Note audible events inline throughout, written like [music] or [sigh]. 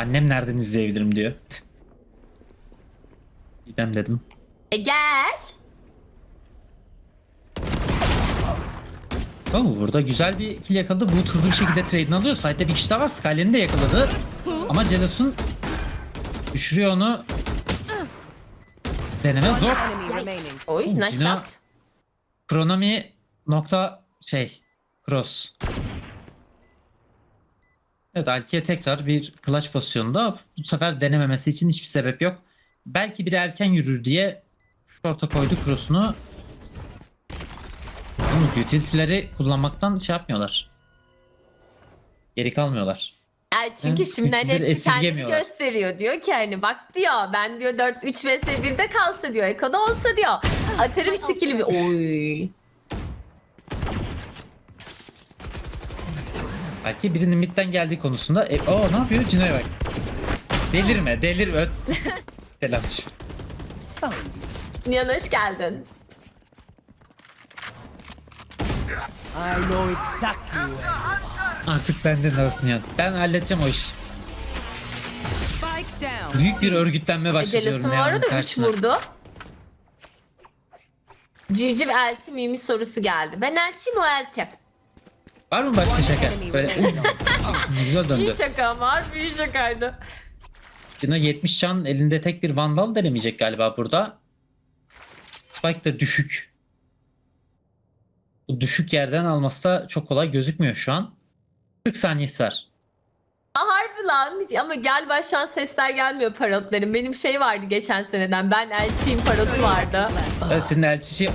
Annem nereden izleyebilirim diyor. Gidem dedim. E gel. Oo, burada güzel bir kill yakaladı. Wood hızlı bir şekilde trade'ini alıyor. Side'de bir kişi daha var. Skyler'ini de yakaladı. Ama Jealous'un düşürüyor onu. Deneme zor. Oy nice shot. Kronomi nokta şey cross. Evet Alki'ye tekrar bir clutch pozisyonda. Bu sefer denememesi için hiçbir sebep yok. Belki biri erken yürür diye short'a koydu cross'unu. Utility'leri kullanmaktan şey yapmıyorlar. Geri kalmıyorlar. Yani çünkü Hı, şimdi hani hepsi kendini gösteriyor. Diyor ki hani bak diyor ben diyor 4 3 vs 1'de kalsa diyor. Eko'da olsa diyor. Atarım skill'imi. Oy. Belki birinin midden geldiği konusunda e, o ne yapıyor? Cino'ya bak. Delirme, delirme. [laughs] Selam. Nihan hoş geldin. I know exactly where. Artık benden öpmüyor. Ben halledeceğim o. Spike down. Büyük bir örgütlenme başlatıyorum. Jealous'un Neon'un arada 3 karşısına. vurdu. Civciv elti miymiş sorusu geldi. Ben elçiyim o elti. Var mı başka şaka? Böyle güzel döndü. İyi şaka ama harbi iyi şakaydı. Cino 70 can elinde tek bir vandal denemeyecek galiba burada. Spike de düşük. Bu düşük yerden alması da çok kolay gözükmüyor şu an. 40 saniyesi var. Aa, harbi lan ama galiba şu an sesler gelmiyor parotların. Benim şey vardı geçen seneden ben elçiyim parotu vardı. Evet senin elçi şey...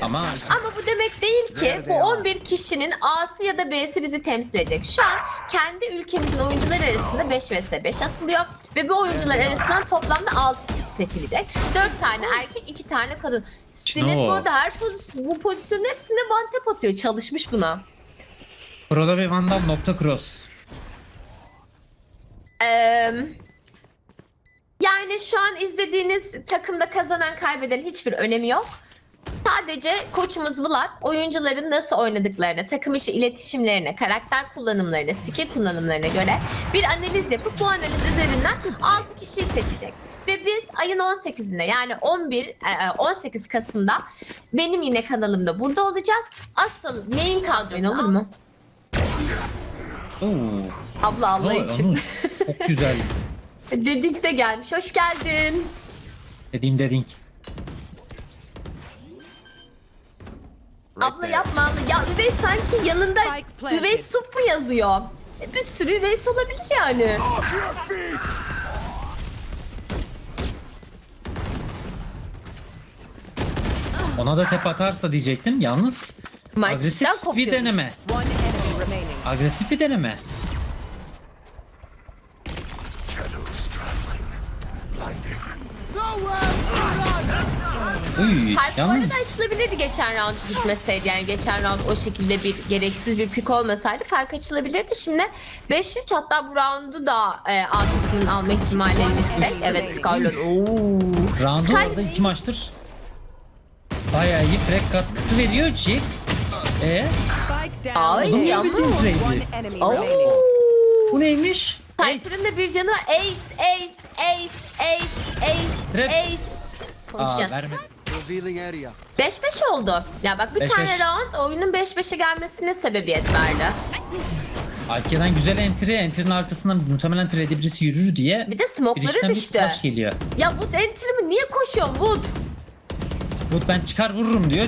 Oo. Ama Ama bu demek değil ki bu 11 kişinin A'sı ya da B'si bizi temsil edecek. Şu an kendi ülkemizin oyuncular arasında 5 vs 5 atılıyor ve bu oyuncular arasından toplamda 6 kişi seçilecek. 4 tane erkek, 2 tane kadın. Sinet bu arada her pozisyon, bu pozisyonun hepsinde one tap atıyor. Çalışmış buna. Proda ve vandal nokta cross. Ee, yani şu an izlediğiniz takımda kazanan kaybeden hiçbir önemi yok. Sadece koçumuz Vlad oyuncuların nasıl oynadıklarına, takım içi iletişimlerine, karakter kullanımlarına, skill kullanımlarına göre bir analiz yapıp bu analiz üzerinden 6 kişiyi seçecek. Ve biz ayın 18'inde yani 11 e, 18 Kasım'da benim yine kanalımda burada olacağız. Asıl main kadro olur mu? Oo. Abla Allah için. Çok güzel. [laughs] Dedik de gelmiş. Hoş geldin. Dediğim dedink. Abla yapma abla. Ya üvey sanki yanında üvey sup mu yazıyor? E, Bir sürü üveys olabilir yani. Ona da tep atarsa diyecektim. Yalnız Maçtan agresif bir kopuyoruz. deneme. One enemy remaining. Agresif bir deneme. Uy, Kalp bu yalnız arada açılabilirdi geçen round gitmeseydi. Yani geçen round o şekilde bir gereksiz bir pik olmasaydı fark açılabilirdi. Şimdi 5-3 hatta bu roundu da e, Antik'in alma ihtimali yüksek. Evet Scarlet. Oo. round'u Sky- orada iki maçtır. Bayağı iyi frag katkısı veriyor. E Spike down. Ay ama. trade'i? Remaining. Bu neymiş? Ace. Cypher'ın da bir canı var. Ace, ace, ace, ace, ace, Trap. ace. Aa, Konuşacağız. vermedi. Revealing area. 5-5 oldu. Ya bak bir 5-5. tane round oyunun 5-5'e gelmesine sebebiyet verdi. Alke'den güzel entry. Entry'nin arkasından muhtemelen trade'e birisi yürür diye. Bir de smoke'ları bir düştü. flash geliyor. Ya Wood entry'mi niye koşuyorsun Wood? Bu ben çıkar vururum diyor.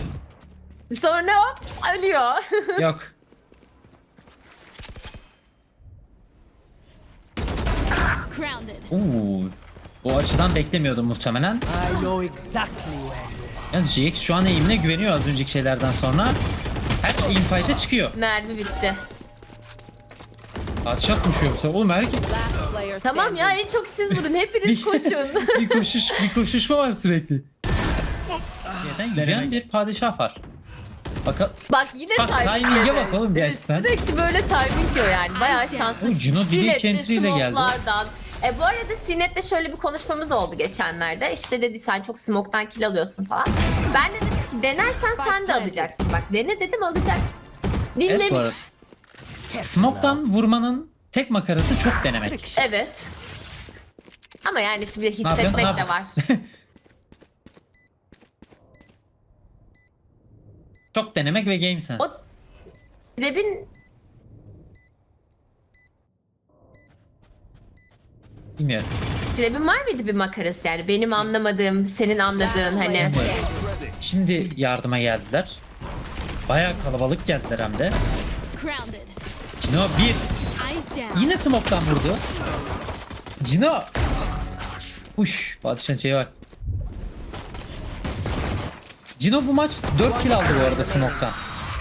Sonra hop ölüyor. [laughs] Yok. Oo. O açıdan beklemiyordum muhtemelen. I know exactly where. Yani GX şu an eğimine güveniyor az önceki şeylerden sonra. Her eğim fight'e çıkıyor. Mermi bitti. Atşat düşüyor bu sefer. Oğlum player Tamam ya en çok siz vurun. Hepiniz [laughs] koşun. [laughs] bir koşuş bir koşuşma var sürekli. Yürüyen bir padişah var. Bakalım. Bak yine Bak, timing. timing'e bak oğlum gerçekten. Sürekli böyle timing diyor yani. Bayağı şanslı. Oğlum, Cino dili Sinetli kentriyle geldi. smoke'lardan. E bu arada Sinet'le şöyle bir konuşmamız oldu geçenlerde. İşte dedi sen çok smoke'tan kill alıyorsun falan. Ben de dedim ki denersen sen de alacaksın. Bak dene dedim alacaksın. Bu Dinlemiş. arada. Smoke'tan vurmanın tek makarası çok denemek. Evet. Ama yani şimdi yapıyorsun? Ne hissetmek de yapıyorsun? var. [laughs] Çok denemek ve game sense. O Trebin Bilmiyorum. Trebin var mıydı bir makarası yani benim anlamadığım, senin anladığın hani. Şimdi yardıma geldiler. Bayağı kalabalık geldiler hem de. Cino bir. Yine smoke'tan vurdu. Cino. Uş. Padişahın şeye bak. Cino bu maç 4 kill aldı bu arada smoke'tan.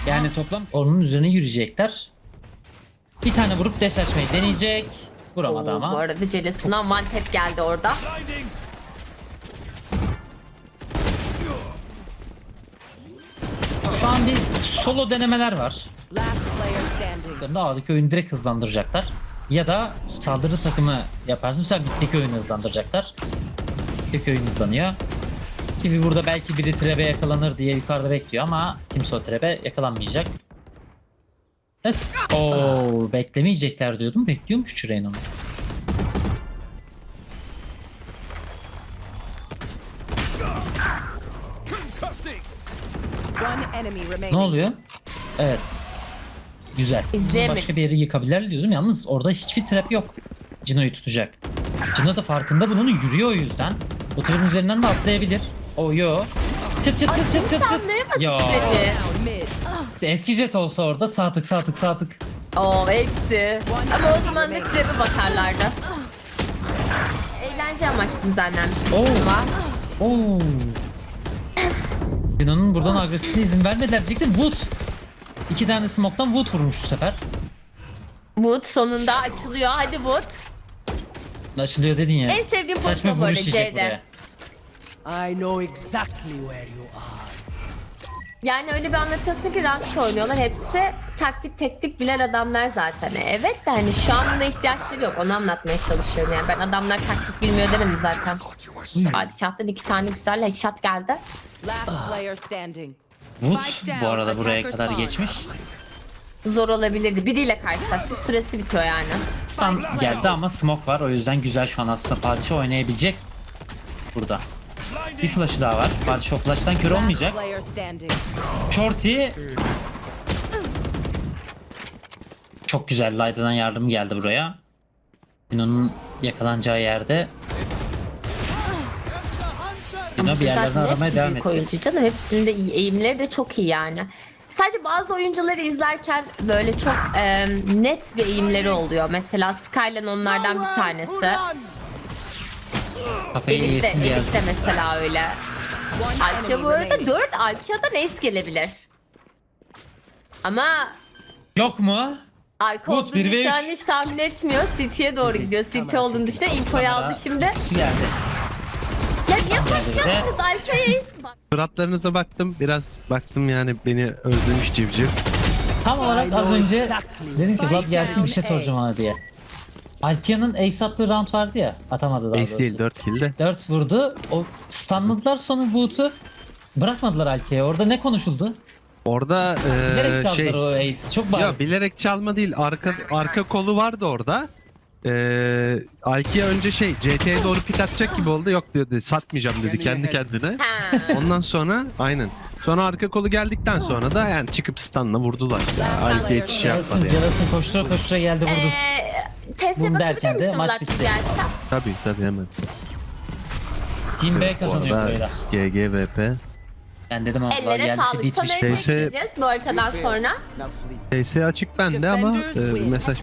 Yani toplam onun üzerine yürüyecekler. Bir tane vurup deş açmayı deneyecek. Vuramadı Oo, ama. Bu arada Celesun'dan one tap geldi orada. Şu an bir solo denemeler var. Standing. Ağdaki oyunu direkt hızlandıracaklar. Ya da saldırı takımı yaparsın. Mesela bitteki oyunu hızlandıracaklar. Bitteki oyun hızlanıyor. Gibi burada belki biri trebe yakalanır diye yukarıda bekliyor ama kimse o trebe yakalanmayacak. Evet. Oo, beklemeyecekler diyordum. Bekliyormuş Çüreyn onu. Ne oluyor? Evet. Güzel. Başka bir yere yıkabilirler diyordum. Yalnız orada hiçbir trap yok. Cino'yu tutacak. Cino da farkında bunun yürüyor o yüzden. O trapin üzerinden de atlayabilir. O yo. Çıt çıt çıt çıt çıt çıt. Yo. Mid. Eski jet olsa orada sağ tık sağ tık sağ tık. Oo hepsi. Ama o zaman da trap'e bakarlardı. Eğlence amaçlı düzenlenmiş bir Oo. turnuva. Oo. Cino'nun buradan agresifliğine izin vermediler diyecektim. Wood. İki tane smoke'tan Wood vurmuş bu sefer. Wood sonunda açılıyor. Hadi Wood. Açılıyor dedin ya. En sevdiğim pozisyon bu arada C'de. buraya. I know exactly where you are. Yani öyle bir anlatıyorsun ki ranked oynuyorlar. Hepsi taktik teknik bilen adamlar zaten. Evet de hani şu an buna ihtiyaçları yok. Onu anlatmaya çalışıyorum yani. Ben adamlar taktik bilmiyor demedim zaten. Padişah'tan iki tane güzel headshot geldi. Spike bu arada buraya kadar geçmiş. Zor olabilirdi. Biriyle karşılaştı. Süresi bitiyor yani. Stun geldi ama smoke var. O yüzden güzel şu an aslında Padişah oynayabilecek. Burada. Bir flash'ı daha var. Padişah o flash'tan kör olmayacak. Shorty çok güzel Layda'dan yardım geldi buraya. Dino'nun yakalanacağı yerde Dino bir yerlerden Zaten aramaya hepsi devam büyük etti. oyuncu canım. Hepsinin de iyi. Eğimleri de çok iyi yani. Sadece bazı oyuncuları izlerken böyle çok e, net bir eğimleri oluyor. Mesela Skyline onlardan bir tanesi. Kafayı Elif'te, yesin diye. Elif'te mesela öyle. Enemy bu arada remaining. 4 Alkia'dan ace gelebilir. Ama Yok mu? arka Good, olduğunu bir ve şu an hiç tahmin etmiyor. City'ye doğru gidiyor. City olduğunu düşünüyor. Infoyu aldı şimdi. Şu geldi. Ya niye koşuyorsunuz? Ace bak. Suratlarınıza baktım. Biraz baktım yani beni özlemiş civciv. Tam olarak az önce dedim ki Vlad gelsin bir şey soracağım ona diye. Alkia'nın ace attığı round vardı ya. Atamadı daha Ace değil 4 kill de. 4 vurdu. O stunladılar sonra Wood'u. Bırakmadılar Alkia'ya. Orada ne konuşuldu? Orada Bilerek eee çaldılar şey... o ace. Çok Ya bariz. bilerek çalma değil. Arka arka kolu vardı orada. Eee Alkia önce şey CT'ye doğru pik atacak gibi oldu. Yok dedi satmayacağım dedi kendi kendine. Ha. Ondan sonra aynen. Sonra arka kolu geldikten sonra da yani çıkıp stunla vurdular. Alkia hiç şey Jalasın, yapmadı yani. Jalasın koştura koştura geldi vurdu. Eee TS Bunu bakabilir derken de misin maç Vlad bitti. gelsem? Tabii tabii hemen. Team B Bu kazanıyor arada burayı da. GGVP. Ben dedim ama Ellere geldiyse sağlık. bitmiş. Sonra Neyse. gideceğiz bu haritadan sonra. TS açık bende ama win. mesaj